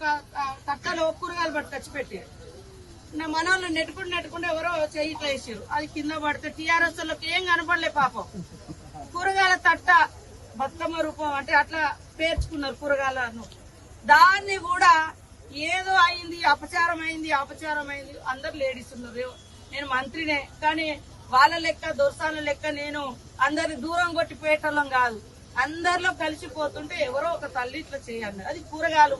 ఒక ఆ, తట్టలో కూరగాయలు పట్టుకొచ్చి పెట్టారు. నా మనోళ్ళు నెట్టుకుంటూ నెట్టుకుంటూ ఎవరో చెయ్యి ఇట్లా వేసారు. అది కింద పడితే టీఆర్ఎస్ వాళ్ళకి ఏం కనపడలే పాపం. కూరగాయల తట్ట బతుకమ్మ రూపం అంటే అట్లా పేర్చుకున్నారు కూరగాయలను. దాన్ని కూడా ఏదో అయింది అపచారం అయింది అపచారం అయింది. అందరు లేడీస్ ఉన్నారు. నేను మంత్రినే కానీ వాళ్ళ లెక్క దొరసాల లెక్క నేను అందరి దూరం కొట్టి పేటలం కాదు. అందరిలో కలిసిపోతుంటే ఎవరో ఒక తల్లి ఇట్లా చేయాలి అది కూరగాయలు.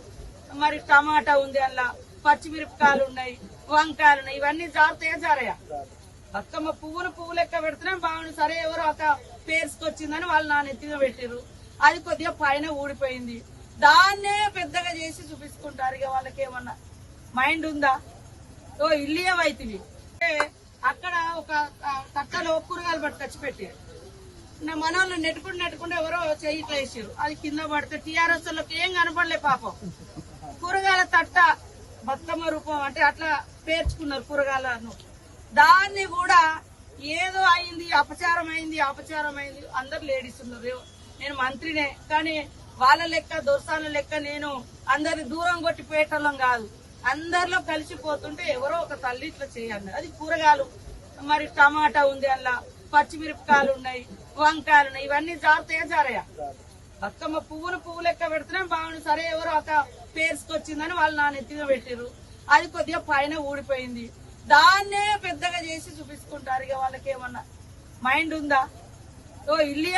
మరి టమాటా ఉంది అలా పచ్చిమిరపకాయలు ఉన్నాయి వంకాయలు ఉన్నాయి ఇవన్నీ జాగ్రత్తగా జారయా బతుకమ్మ పువ్వులు పువ్వు లెక్క పెడితేనే బాగుంది సరే ఎవరో ఒక పేర్చుకొచ్చిందని వాళ్ళు నా నెత్తిగా పెట్టారు అది కొద్దిగా పైన ఊడిపోయింది. దాన్నే పెద్దగా చేసి చూపించుకుంటారు ఇక వాళ్ళకి ఏమన్నా మైండ్ ఉందా? ఓ ఇల్లు ఏమైతుంది అక్కడ ఒక ఆ, తట్టలో కూరగాయలు పట్టుకొచ్చి పెట్టారు నా మనోళ్ళు నెట్టుకుంటూ నెట్టుకుంటూ ఎవరో చెయ్యి ఇట్లా వేసారు అది కింద పడితే టీఆర్ఎస్ వాళ్ళకి ఏం కనపడలే పాపం. తట్ట బతుకమ్మ రూపం అంటే అట్లా పేర్చుకున్నారు కూరగాయలను. దాన్ని కూడా ఏదో అయింది అపచారం అయింది అపచారం అయింది. అందరు లేడీస్ ఉన్నారు. నేను మంత్రినే కానీ వాళ్ళ లెక్క దొరసాల లెక్క నేను అందరి దూరం కొట్టి పేటలం కాదు. అందరిలో కలిసిపోతుంటే ఎవరో ఒక తల్లి ఇట్లా చేయాలి అది కూరగాయలు. మరి టమాటా ఉంది అలా పచ్చిమిరపకాయలు ఉన్నాయి వంకాయలు ఉన్నాయి ఇవన్నీ జారుతాయా జారయా బతుకమ్మ పువ్వులు పువ్వు లెక్క పెడుతున్నాం. బాగుంది సరే ఎవరో ఒక పేర్చుకొచ్చిందని వాళ్ళు నా నెత్తిగా పెట్టారు అది కొద్దిగా పైన ఊడిపోయింది. దాన్నే పెద్దగా చేసి చూపించుకుంటారు ఇక వాళ్ళకి ఏమన్నా మైండ్ ఉందా? ఓ ఇల్లు